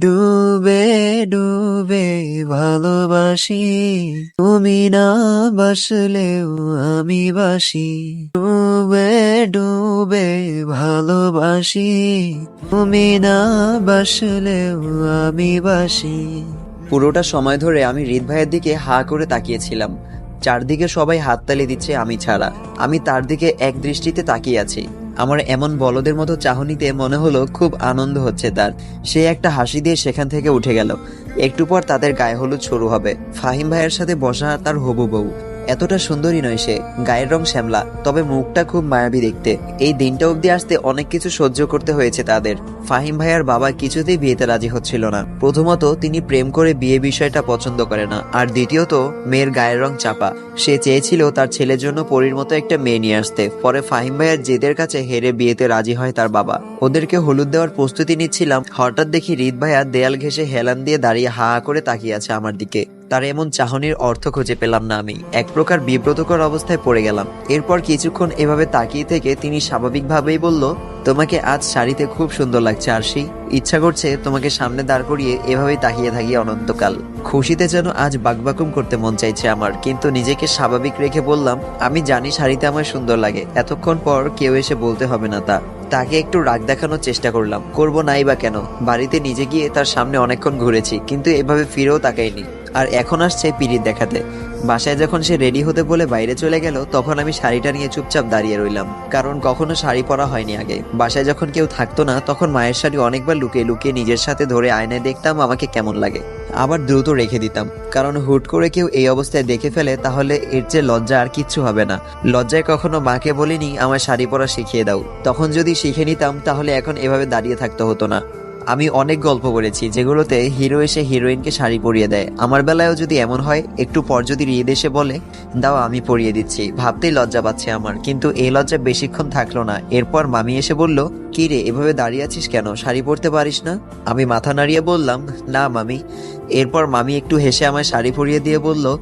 ডুবে ডুবে ভালোবাসি। তুমি না বাসলেও আমি বাসি। ডুবে ডুবে ভালোবাসি। তুমি না বাসলেও আমি বাসি। পুরোটা সময় ধরে আমি হৃদ ভাইয়ের দিকে হা করে তাকিয়েছিলাম। চারদিকে সবাই হাততালি দিচ্ছে আমি ছাড়া। আমি তার দিকে এক দৃষ্টিতে তাকিয়ে আছি। আমার এমন বলদের মতো চাহনিতে মনে হলো খুব আনন্দ হচ্ছে তার। সে একটা হাসি দিয়ে সেখান থেকে উঠে গেল। একটু পর তাদের গায়ে হলুদ শুরু হবে। ফাহিম ভাইয়ের সাথে বসা তার হবু বউ। এতটা সুন্দরী নয় সে। গায়ের রং শ্যামলা, তবে মুখটা খুব মায়াবী দেখতে। এই দিনটা অবধি আসতে অনেক কিছু সহ্য করতে হয়েছে তাদের। ফাহিম ভাইয়ার বাবা কিছুতেই বিয়েতে রাজি হচ্ছিল না। প্রথমত, তিনি প্রেম করে বিয়ে বিষয়টা পছন্দ করে না। আর দ্বিতীয়ত, মেয়ের গায়ের রং চাপা। সে চেয়েছিল তার ছেলের জন্য পরীর মতো একটা মেয়ে নিয়ে আসতে। পরে ফাহিম ভাইয়ার জেদের কাছে হেরে বিয়েতে রাজি হয় তার বাবা। ওদেরকে হলুদ দেওয়ার প্রস্তুতি নিচ্ছিলাম। হঠাৎ দেখি হৃদ ভাইয়া দেয়াল ঘেসে হেলান দিয়ে দাঁড়িয়ে হা করে তাকিয়ে আছে আমার দিকে। তার এমন চাহনির অর্থ খুঁজে পেলাম না আমি। এক প্রকার বিব্রতকর অবস্থায় পড়ে গেলাম। এরপর কিছুক্ষণ এভাবে তাকিয়ে থেকে তিনি স্বাভাবিকভাবেই বলল, তোমাকে আজ শাড়িতে খুব সুন্দর লাগছে, আরশি। ইচ্ছা করছে তোমাকে সামনে দাঁড় করিয়ে এভাবেই তাকিয়ে থাকি অনন্তকাল। খুশিতে যেন আজ বাকবাকুম করতে মন চাইছে আমার। কিন্তু নিজেকে স্বাভাবিক রেখে বললাম, আমি জানি শাড়িতে আমার সুন্দর লাগে। এতক্ষণ পর কেউ এসে বলতে হবে না তা। তাকে একটু রাগ দেখানোর চেষ্টা করলাম। করব নাই বা কেন? বাড়িতে নিজে গিয়ে তার সামনে অনেকক্ষণ ঘুরেছি, কিন্তু এভাবে ফিরেও তাকাইনি। আর এখন আসছে পিরিত দেখাতে। বাসায় যখন সে রেডি হতে বলে বাইরে চলে গেল, তখন আমি শাড়িটা নিয়ে চুপচাপ দাঁড়িয়ে রইলাম। কারণ কখনো শাড়ি পরা হয়নি আগে। বাসায় যখন কেউ থাকতো না, তখন মায়ের শাড়ি অনেকবার লুকিয়ে লুকিয়ে নিজের সাথে ধরে আয়নায় দেখতাম আমাকে কেমন লাগে। আবার দ্রুত রেখে দিতাম। কারণ হুট করে কেউ এই অবস্থায় দেখে ফেলে, তাহলে এর চেয়ে লজ্জা আর কিচ্ছু হবে না। লজ্জায় কখনো মাকে বলিনি আমার শাড়ি পরা শিখিয়ে দাও। তখন যদি শিখে নিতাম, তাহলে এখন এভাবে দাঁড়িয়ে থাকতে হতো না। আমি অনেক গল্প করেছি যেগুলোতে হিরো এসে হিরোইনকে শাড়ি পরিয়ে দেয়। আমার বেলায়ও যদি এমন হয়, একটু পর যদি রিদ এসে বলে, দাও, আমি পরিয়ে দিচ্ছি। ভাবতেই লজ্জা পাচ্ছে আমার। কিন্তু এই লজ্জা বেশিক্ষণ থাকল না। এরপর মামি এসে বলল, কি রে, এভাবে দাঁড়িয়ে আছিস কেন? শাড়ি পরতে পারিস না? আমি মাথা নাড়িয়ে বললাম, না, মামি। এরপর মামি একটু হেসে আমায় শাড়ি পরিয়ে দিয়ে বলল